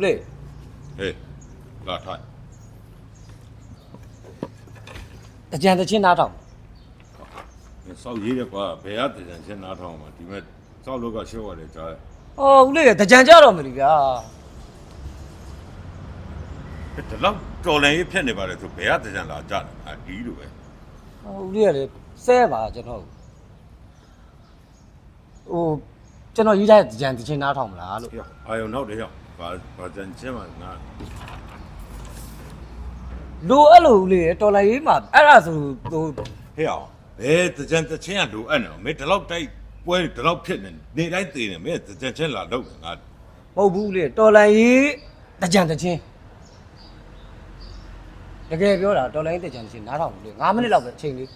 ဦးလေးဟေးလာထိုင်တကြံတချင်းနားထောင်စောက်ရေးတယ်ကွာဘယ်ကတကြံချင်းနားထောင်မှာဒီမဲ့စောက်လောက်ကရှော့ရတယ်ကြားတယ်ဟောဦးလေးတကြံကြတော့မလို့ဗျာဒီလောက်တော်လန်ရေးဖြစ်နေပါတယ်ဆိုဘယ်ကတကြံလာကြတယ်အဒီလိုပဲဟောဦးလေးကလေဆဲပါကျွန်တော်ဟိုကျွန်တော်ရေးထားတဲ့တကြံတချင်းနားထောင်မလားလို့ဟေ့အာယုံနောက်တယ်ဟေ့ ဘာဘာကြံချင်းမှာငါလိုအဲ့လိုဦးလေးတော်လိုက်ရေးမှာအဲ့ဒါဆိုဟိုဟေ့အောင်ဘယ်တကြံတချင်းကလိုအပ်နေမင်းဒီလောက်တိုက်ပွဲဒီလောက်ဖြစ်နေနေတိုင်းသေးနေမင်းတကြံချင်းလာတော့ငါမဟုတ်ဘူးဦးလေးတော်လိုက်ရေးတကြံတချင်းတကယ်ပြောတာတော်လိုက်ရေးတကြံတချင်းနားထောင်ဦးလေး9မိနစ်လောက်ပဲအချိန်လေး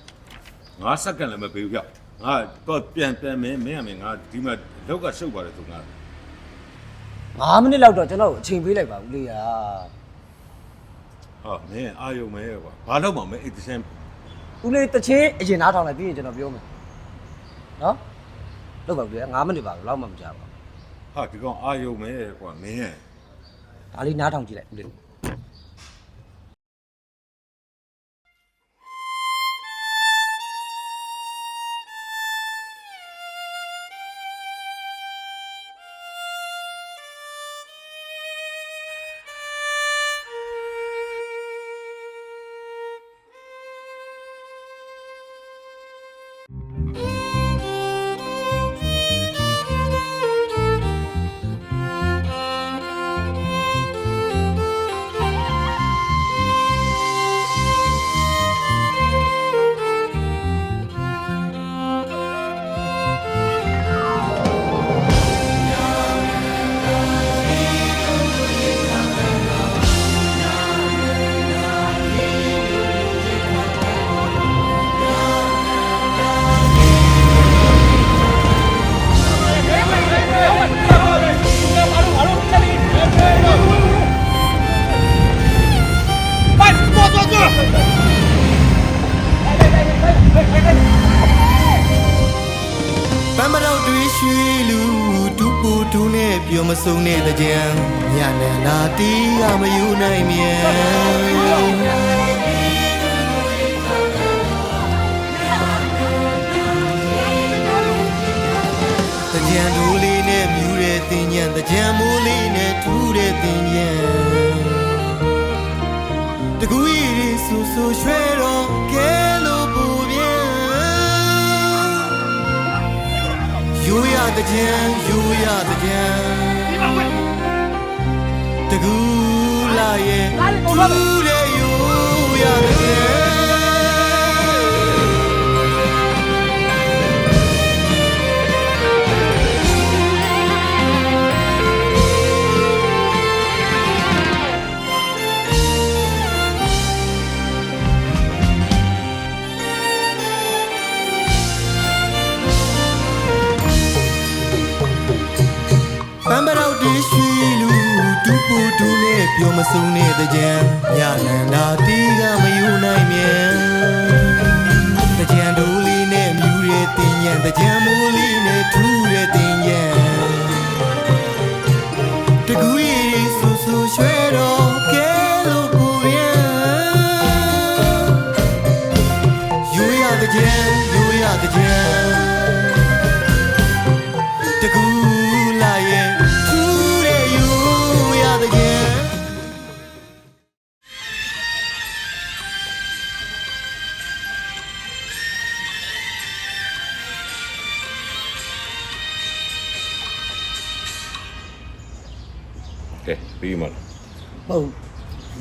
ငါစက္ကန့်လည်းမပေးဘူးဟေ့ငါတော့ပြန်ပြန်မင်းမင်းအမေငါဒီမှာလောက်ကရှုပ်ပါတယ်ဆိုငါ 9မိနစ်လောက်တော့ကျွန်တော်ကိုအချိန်ပေးလိုက်ပါဦးလေးရာဟာမင်းအာယုံမဲကွာဘာလို့မှမအဲ့တချင်းဦးလေးတချင်းအရင်နားထောင်လိုက်ပြီးရင်ကျွန်တော်ပြောမယ်နော်လောက်ပါဦးလေး9မိနစ်ပါလောက်မှမကြပါဘူးဟာဒီကောင်အာယုံမဲကွာမင်းရဲ့ဒါလေးနားထောင်ကြည့်လိုက်ဦးလေး ပ တဲ့တင်ညံတကြံမိုးလေးနဲ့ထူးတဲ့တင်ညံတကူရီဆူဆူရွှဲတော့ကဲလို့ပူပြန်ယူရတဲ့ကြံယူရတဲ့ကြံတကူလာရဲ့ထူးတဲ့ယူရတဲ့ကြံ ဆူဆူရွှဲတော့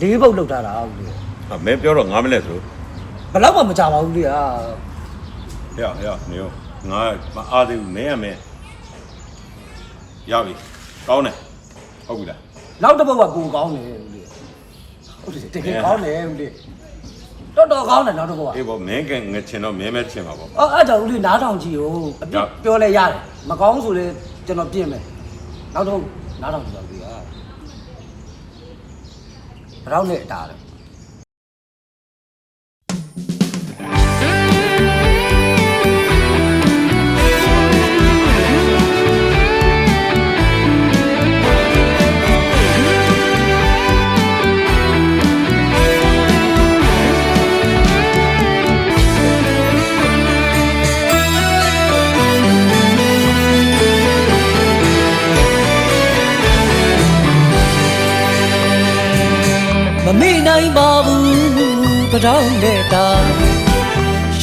လေးပုတ်လောက်ထားတာဦးလေးဟာမင်းပြောတော့9မိနစ်ဆိုဘယ်တော့မှမကြပါဘူးလေဟာဟေ့ဟေ့နေရောငါမအားသေးဘူးမင်းရမင်းရပြီကောင်းတယ်ဟုတ်ပြီလားနောက်တစ်ပုတ်ကကိုကောင်းတယ်ဦးလေးဟုတ်တယ်တကယ်ကောင်းတယ်ဦးလေးတော်တော်ကောင်းတယ်နောက်တစ်ပုတ်ကအေးဘောမင်းကငချင်တော့မင်းမဲချင်ပါပေါ့အော်အဲ့ကြောင့်ဦးလေးနားထောင်ကြည့်ဦးအပြရစ်ပြောလဲရတယ်မကောင်းဆိုလေကျွန်တော်ပြင်မယ်နောက်တော့နားထောင်ကြည့်ပါဦးလေးဟာ ဘယ်တော့နဲ့အတားလဲ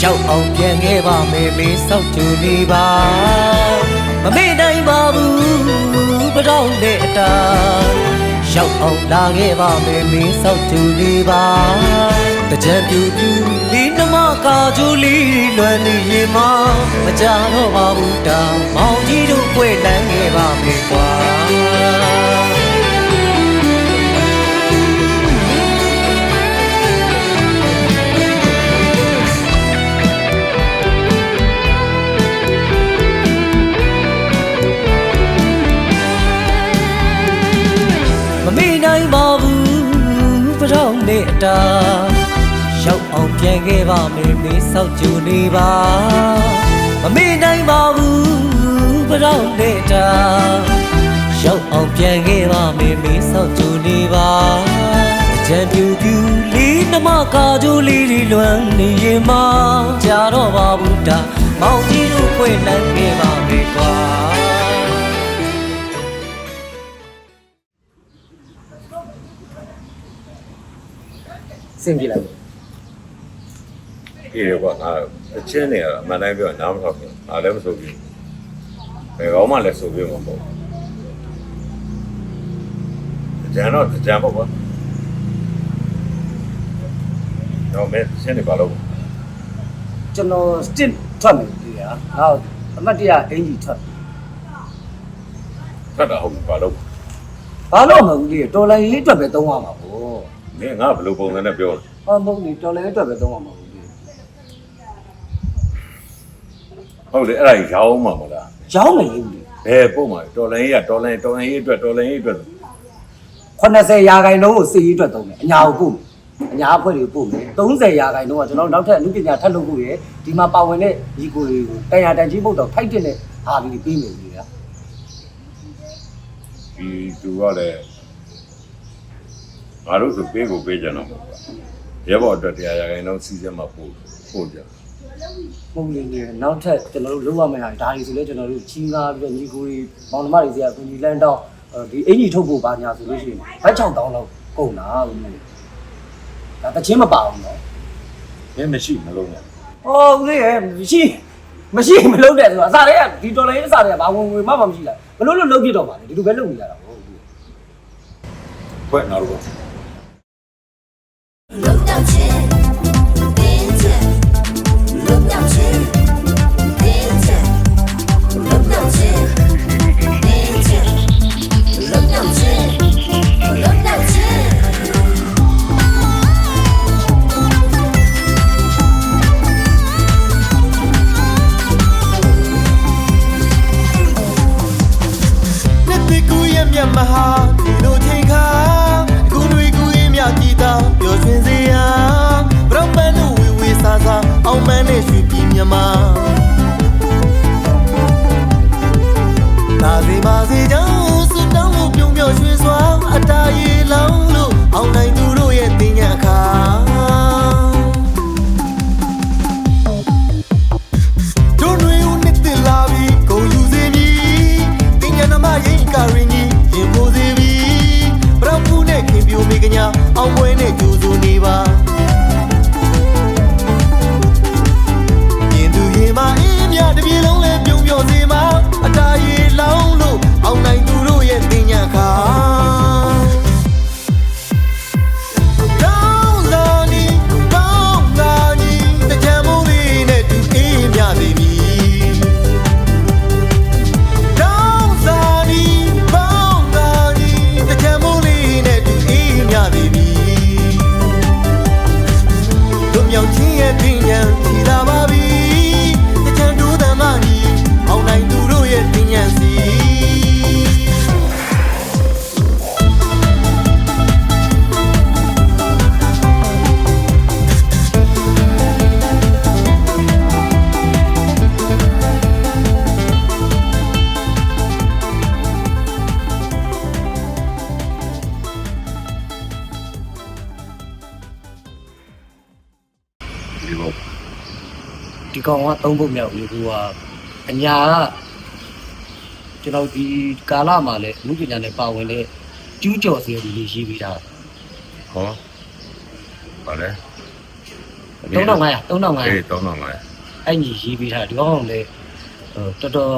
ရောက်အောင်ပြန်ခဲ့ပါမယ်မေးဆောက်ကြနေပါမမေ့နိုင်ပါဘူးပထောင်းတဲ့တာရောက်အောင်လာခဲ့ပါမယ်မေးဆောက်ကြနေပါတကြံပြူပြူဒီနမကာဂျူလီလွမ်းနေရင်မမကြတော့ပါဘူးတာမောင်ကြီးတို့ပွဲလန်းခဲ့ပါမယ်ကွာ ပထောင်းနဲ့အတာရောက်အောင်ပြန်ခဲ့ပါမယ်မေးဆောက်ကြနေပါမမေ့နိုင်ပါဘူးပထောင်းနဲ့အတာရောက်အောင်ပြန်ခဲ့ပါမယ်မေးဆောက်ကြနေပါအကြံပြူပြူလေးနမကာကြိုးလေးတွေလွမ်းနေရင်မကြတော့ပါဘူးတာမောင်ကြီးတို့ခွေလန်းခဲ့ပါမယ်ကွာ စင်ပြေလိုက်ပြေတယ်ကွာငါအချင်းနေရအမှန်တိုင်းပြောနားမထောက်ဘူးငါလည်းမဆိုဘူးဘယ်ကောင်းမှလည်းဆိုပြမှာမဟုတ်ဘူးကြံတော့ကြံပေါ့ကွာတော့မဲချင်းနေပါလို့ကျွန်တော်စတစ်ထွက်မယ်ဒီကနောက်အမတ်တရအင်ကြီးထွက်ဖတ်တာဟုတ်ပါလို့ဘာလို့မဟုတ်ဘူးလေတော်လိုင်းရေးအတွက်ပဲသုံးရမှာပေါ့ မင်းငါဘယ်လိုပုံစံနဲ့ပြောလဲဟောမဟုတ်ဘူးတော်လိုင်းရေးအတွက်ပဲသုံးရမှာပေါ့လေဟုတ်လေအဲ့ဒါရောင်းမှာမလားရောင်းမယ်လေဦးလေဘယ်ပုံမှာတော်လိုင်းကြီးကတော်လိုင်းတော်လိုင်းကြီးအတွက်တော်လိုင်းကြီးအတွက်80ရာခိုင်နှုန်းကိုစီရေးအတွက်သုံးမယ်အညာကိုပို့မယ်အညာအဖွဲ့တွေကိုပို့မယ်30ရာခိုင်နှုန်းကကျွန်တော်နောက်ထပ်အမှုပညာထပ်လုပ်ဖို့ရယ်ဒီမှာပါဝင်တဲ့ညီကိုတွေကိုတန်ရာတန်ကြီးပုတ်တော့ထိုက်တဲ့ဟာပြီးပြီးမယ်ကြီးကဒီသူကလည်း ငါတို့ဆိုပေးကိုပေးကြတော့မှာကွာရဲဘော်အတွက်တရားရခိုင်တော့စီးစက်မှာပို့ပို့ကြပုံလေးနေနောက်ထပ်ကျွန်တော်တို့လုပ်ရမယ့်ဟာဒါတွေဆိုလဲကျွန်တော်တို့ချီးငါပြီးတော့ညီကိုတွေမောင်နှမတွေစီကကူညီလန်းတော့ဒီအင်ကြီးထုတ်ဖို့ပါညာဆိုလို့ရှိရင်ဘတ်6000လောက်ကုန်တာဦးလေးဒါတချင်းမပါဘူးနော်မင်းမရှိမလုံးနဲ့။အော်ဦးလေးရဲ့မရှိမရှိမလုပ်တဲ့ဆိုတော့အစားတွေကဒီဒေါ်လာရေးအစားတွေကဘာဝင်ဝင်မှမမရှိလား။ဘလို့လို့လုပ်ပြတော့ပါလေဒီလိုပဲလုပ်နေကြတာဟုတ်ဘူးခွက်နောက် တော့龙 ကောင်ကသုံးဖို့မြောက်လေကူကအညာကကျွန်တော်ဒီကာလမှာလည်းအမှုပညာနဲ့ပါဝင်တဲ့ကျူးကျော်စီတွေရေးပြီးသားဟောပါလေ3500 3500အေး3500အဲ့ညီရေးပေးထားတယ်ဒီကောင်ကလည်းဟိုတော်တော်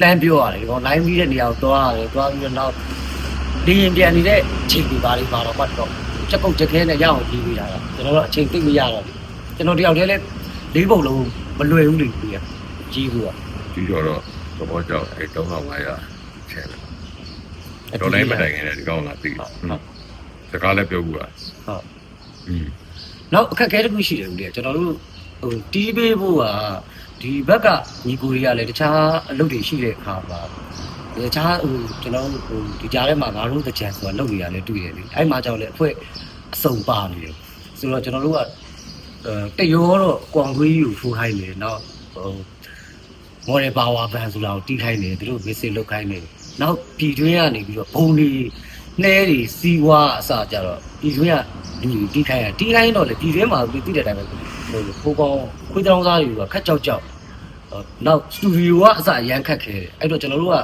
လှမ်းပြောရတယ်ဒီကောင် line ပြီးတဲ့နေရာကိုသွားရတယ်သွားပြီးတော့နောက်ဒီရင်ပြန်နေတဲ့ချိန်တွေပါလေးပါတော့ပတ်တော့ချက်ကုတ်ချက်ခဲနဲ့ရအောင်ရေးပေးထားတာကျွန်တော်တို့အချိန်သိမရတော့ဘူးကျွန်တော်တယောက်တည်းလည်း လေးပုံလုံးမလွယ်ဘူးလေသူကကြီးဘူးကပြီးတော့တော့သဘောကျအဲ3500ချဲတယ်တော့လည်းမတိုင်ခင်လည်းဒီကောင်လာသိနော်စကားလည်းပြောဘူးကဟုတ်อืมနောက်အခက်အခဲတစ်ခုရှိတယ်ဦးလေကျွန်တော်တို့ဟိုတီးပေးဖို့ကဒီဘက်ကညီကိုတွေကလည်းတခြားအလုပ်တွေရှိတဲ့အခါမှာတခြားဟိုကျွန်တော်ဟိုဒီကြားထဲမှာငါတို့တကြံဆိုတာလုပ်နေရလဲတွေ့ရလေအဲ့မှာကြောင့်လည်းအဖွဲအစုံပါနေတယ်ဆိုတော့ကျွန်တော်တို့က တရောတော့ကွန်ကွေးကိုဖိုးခိုင်းတယ်နောက်ဟိုမော်ဒယ်ပါဝါဘန်ဆိုတာကိုတီးခိုင်းတယ်သူတို့မစ်စစ်လုပ်ခိုင်းတယ်နောက်ပြည်တွင်းကနေပြီးတော့ဘုံတွေနှဲတွေစီးဝါအစကြတော့ပြည်တွင်းကလူတွေတီးခိုင်းရတီးခိုင်းတော့လေပြည်တွင်းမှာသူသိတဲ့အတိုင်းပဲဟိုပိုးပေါင်းခွေးတောင်းစားတွေကခက်ကြောက်ကြောက်ဟိုနောက်စတူဒီယိုကအစအရန်ခတ်ခဲတယ်အဲ့တော့ကျွန်တော်တို့က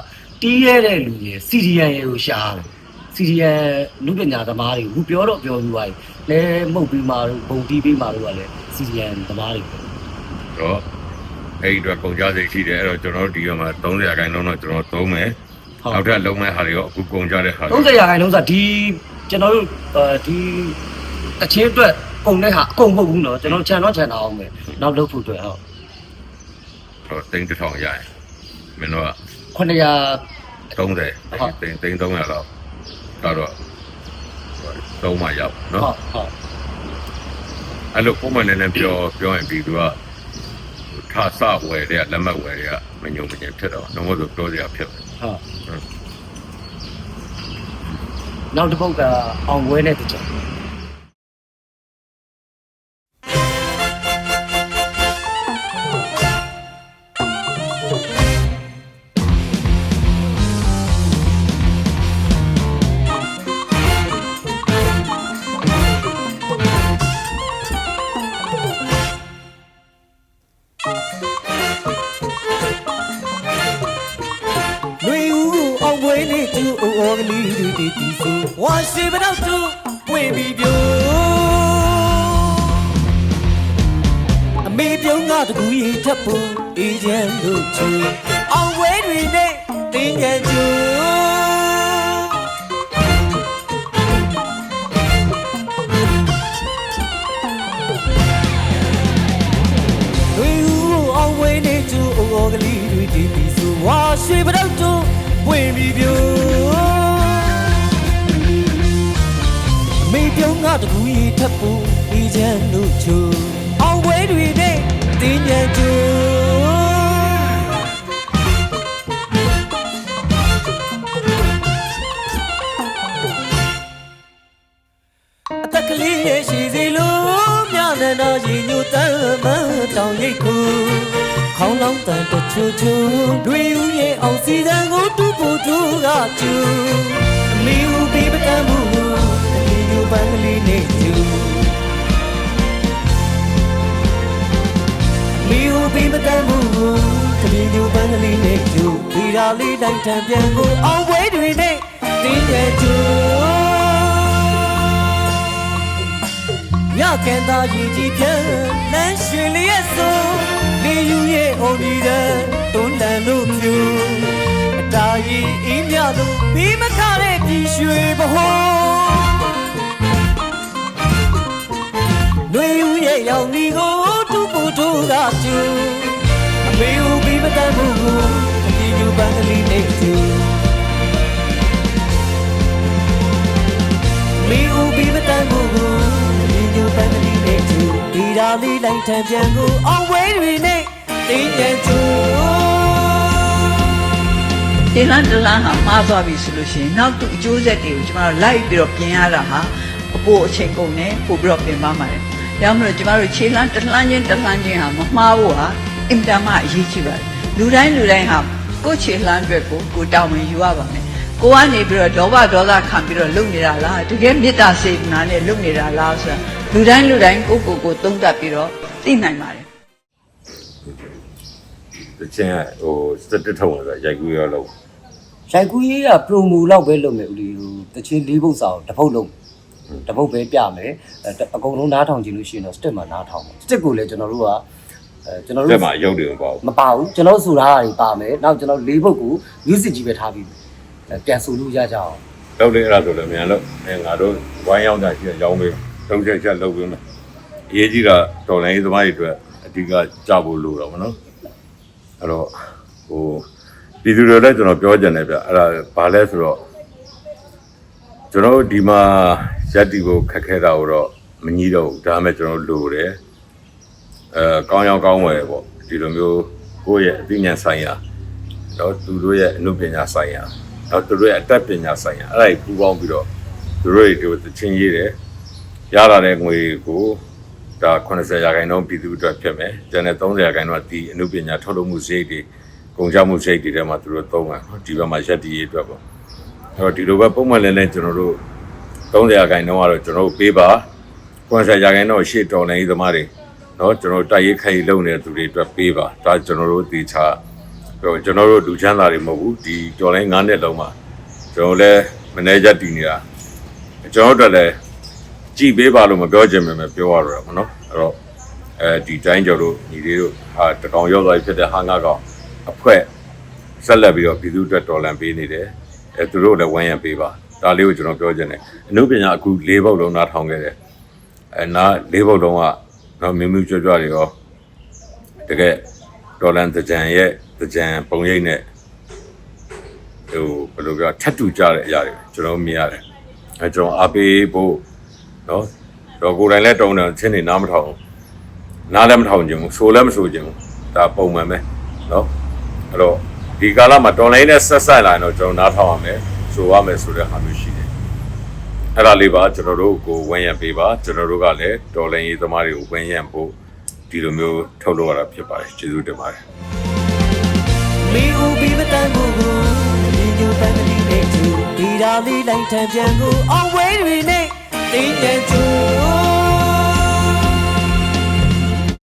တီးရတဲ့လူတွေစီဒီယန်ရေကိုရှားတယ် စီဒီယန်လူပညာသမားတွေဘူးပြောတော့ပြောပြီးသွားပြီလဲမှုတ်ပြီးမှတော့ဘုံတီးပြီးမှတော့ကလည်းစီဒီယန်သမားတွေပဲ တော့အဲ့ဒီတော့ကုန်ကြစိတ်ရှိတယ်အဲ့တော့ကျွန်တော်တို့ဒီကမှာ30ရာခိုင်နှုန်းတော့ကျွန်တော်သုံးမယ်နောက်ထပ်လုံးမဲ့ဟာတွေရောအခုကုန်ကြတဲ့ဟာတွေ 30ရာခိုင်နှုန်းဆိုဒီကျွန်တော်တို့ဒီအချင်းအတွက်ပုံတဲ့ဟာအကုန်မဟုတ်ဘူးเนาะကျွန်တော်ခြံတော့ခြံတာအောင်ပဲနောက်လုပ်ဖို့အတွက်ဟုတ် တော့တိန်းတစ်ထောင်ရရင်မင်းတို့က 900 30တိန်းတိန်း300လောက်က တော့သုံးမှရောက်ဟုနော်တ်ဟုတ်အဲ့လိုပုံမှန်နဲ့နဲ့ပြောပြောရင်ပြီးသူကထားစဝယ်တဲ့လက်မှတ်ဝယ်တဲ့မညုံမညင်ဖြစ်တော့တော့မဟုတ်ဆိုပြောစရာဖြစ်တယ်ဟုတ်နောက်တစ်ပုတ်ကအောင်ဝဲတဲ့တကြံ လွေဦးကိုအောင်ပွဲနေသူအိုအော်ကလေးတွေတည်တည်ဆိုဝါရှိမတော့သူဝင်ပြီးပြိုအမေပြုံးကတကူရီထပ်ဖို့အေဂျင့်တို့ချူအောင်ပွဲတွေနဲ့တင်းညံကျူလွေ သူအိုအော်ကလေးတွေတည်တည်ဆိုဝါရှိမတော့သူဝင်ပြီးပြိုအမေပြုံးကတကူရီထပ်ဖို့အေဂျင့်တို့ချူအောင်ပွဲတွေနဲ့တင်းညံကျူအသက်ကလေးရဲ့ရှိစီလို့မြနန္ဒာရင်ညိုတမ်းမတောင်ရိတ်ခု ခေါင်းလောင်းတန်တချူချူတွေဦးရဲ့အောင်စီတန်ကိုတူဖို့တူကကျူအမီဦးပြီးပကံမှုအမီယူပန်းကလေးနဲ့ကျူအမီဦးပြီးပကံမှုကလေးယူပန်းကလေးနဲ့ကျူဒီရာလေးတိုင်းတံပြန်ကိုအောင်ပွဲတွေနဲ့တင်းရဲ့ကျူညကဲသားရည်ကြီးပြန်လမ်းရွှေလျက်ဆိုလေ ယူရဲ့အုံဒီတဲ့တွန်းတန်လို့ဖြူအတားရီအေးမြလို့ပြီးမခတဲ့ပြည်ရွှေဘဟောလွေယူရဲ့ရောင်ဒီကိုတူပူတူကကျူအမေဦးပြီးမတတ်ဘူးကိုအကြည့်ယူပန်းကလေးနဲ့ကျူမီဦးပြီးမတန်ဘူးကိုဒီညိုပန်းကလေးနဲ့ကျူ ဒီရာလေးလိုက်ထံပြန်ကိုအောင်ဝဲတွေနဲ့တင်းညံကျူဒီလန်းတလန်းဟာမှားသွားပြီဆိုလို့ရှိရင်နောက်သူအကျိုးဆက်တွေကိုကျမတို့လိုက်ပြီးတော့ပြင်ရတာဟာအပိုအချိန်ကုန်နေပို့ပြီးတော့ပြင်ပါမှာတယ်။ဒါမှမဟုတ်ကျမတို့ခြေလန်းတလှမ်းချင်းတလှမ်းချင်းဟာမမှားဖို့ဟာအင်တာမအရေးကြီးပါတယ်။လူတိုင်းလူတိုင်းဟာကိုယ့်ခြေလန်းအတွက်ကိုကိုယ်တောင်းဝင်ယူရပါမယ်။ကိုကနေပြီးတော့ဒေါဘဒေါသခံပြီးတော့လုပ်နေတာလားတကယ်မေတ္တာစေတနာနဲ့လုပ်နေတာလားဆိုတာ လူတိုင်းလူတိုင်းကိုယ့်ကိုယ်ကိုသုံးသပ်ပြီးတော့သိနိုင်ပါတယ်။တချင်းကဟိုစတက်ထုံဆိုရိုက်ကူးရောလို့ရိုက်ကူးရေးကပရိုမိုလောက်ပဲလုပ်မယ်ဦးလေးဟိုတချင်းလေးပုတ်စာကိုတစ်ပုတ်လုံးတပုတ်ပဲပြမယ်အဲအကုန်လုံးနားထောင်ကြည့်လို့ရှိရင်တော့ stick မှာနားထောင်မယ် stick ကိုလည်းကျွန်တော်တို့ကအဲကျွန်တော်တို့လက်မှာရုပ်တွေမပေါ့မပါဘူးကျွန်တော်ဆိုထားတာတွေပါမယ်နောက်ကျွန်တော်လေးပုတ်ကို music ကြီးပဲထားပြီးအဲပြန်ဆိုလို့ရကြအောင်လောက်တယ်အဲ့ဒါဆိုလည်းမြန်လို့အဲငါတို့ဝိုင်းရောက်တာရှိရင်ရောင်းပေး တုံးချက်ချက်လုပ်ပေးမယ်အရေးကြီးတာတော်လိုင်းသမားတွေအတွက်အဓိကကြဖို့လိုတော့မနော်အဲ့တော့ဟိုပြည်သူတွေလည်းကျွန်တော်ပြောကြတယ်ဗျအဲ့ဒါဘာလဲဆိုတော့ကျွန်တော်တို့ဒီမှာရက်တီကိုခက်ခဲတာတော့မကြီးတော့ဘူးဒါပေမဲ့ကျွန်တော်တို့လိုတယ်အဲကောင်းရောင်းကောင်းဝယ်ပေါ့ဒီလိုမျိုးကိုယ့်ရဲ့အသိဉာဏ်ဆိုင်ရာတော့သူတို့ရဲ့အနုပညာဆိုင်ရာတော့သူတို့ရဲ့အတတ်ပညာဆိုင်ရာအဲ့ဒါကြီးပူးပေါင်းပြီးတော့သူတို့တွေဒီသချင်းရေးတယ် ရလာတဲ့ငွေကိုဒါ80ရာခိုင်နှုန်းပြည်သူအတွက်ဖြစ်မယ်။ကျန်တဲ့30ရာခိုင်နှုန်းကဒီအမှုပညာထုတ်လုပ်မှုစိတ်တွေကုန်ချမှုစိတ်တွေထဲမှာသူတို့သုံးမှာဒီဘက်မှာရက်တည်ရေးအတွက်ပေါ့။အဲ့တော့ဒီလိုပဲပုံမှန်လဲလဲကျွန်တော်တို့30ရာခိုင်နှုန်းကတော့ကျွန်တော်တို့ပေးပါ80ရာခိုင်နှုန်းရှေ့တော်လိုင်းသမားတွေနော်ကျွန်တော်တို့တိုက်ရိုက်ခိုင်လုံနေတဲ့သူတွေအတွက်ပေးပါ။ဒါကျွန်တော်တို့တေချာကျွန်တော်တို့လူချမ်းသာတွေမဟုတ်ဘူးဒီတော်လိုင်း9နှစ်လုံးမှာကျွန်တော်လည်းမနေကြတည်နေတာကျွန်တော်တို့လည်း ကြည်ပေးပါလို့မပြောချင်ပေမဲ့ပြောရတော့မနော်အဲ့တော့အဲဒီတိုင်းကျွန်တော်တို့ညီလေးတို့ဟာတကောင်ရောက်သွားပြီဖြစ်တဲ့ဟာငါကောင်အဖွဲဆက်လက်ပြီးတော့ပြည်သူအတွက်တော်လန်ပေးနေတယ်အဲသူတို့လည်းဝမ်းရံပေးပါဒါလေးကိုကျွန်တော်ပြောချင်တယ်အနုပညာအခု၄ဘုတ်လုံးနားထောင်ခဲ့တယ်အဲနား၄ဘုတ်လုံးကတော့မြင်းမြူးကြွကြွတွေရောတကယ်ဒေါ်လန်တကြံရဲ့တကြံပုံရိပ်နဲ့ဟိုဘယ်လိုပြောထတ်တူကြတဲ့အရာတွေကျွန်တော်မြင်ရတယ်အဲကျွန်တော်အားပေးဖို့ နော်တော့ကိုယ်တိုင်လည်းတုံတယ်ချင်းနေနားမထောင်ဘူးနားလည်းမထောင်ခြင်းဘူးဆိုလည်းမဆိုခြင်းဘူးဒါပုံမှန်ပဲနော်အဲ့တော့ဒီကာလမှာတော်လိုင်းနဲ့ဆက်ဆက်လာရင်တော့ကျွန်တော်နားထောင်ရမယ်ဆိုရမယ်ဆိုတဲ့ဟာမျိုးရှိတယ်အဲ့ဒါလေးပါကျွန်တော်တို့ကိုဝန်းရံပေးပါကျွန်တော်တို့ကလည်းတော်လိုင်းရေးသမားတွေကိုဝန်းရံဖို့ဒီလိုမျိုးထုတ်လို့ရတာဖြစ်ပါတယ်ကျေးဇူးတင်ပါတယ်မီဦးပြီးမတန်ဘူးကိုဒီညိုတန်တိနဲ့သူဒီရာ လေးလိုက်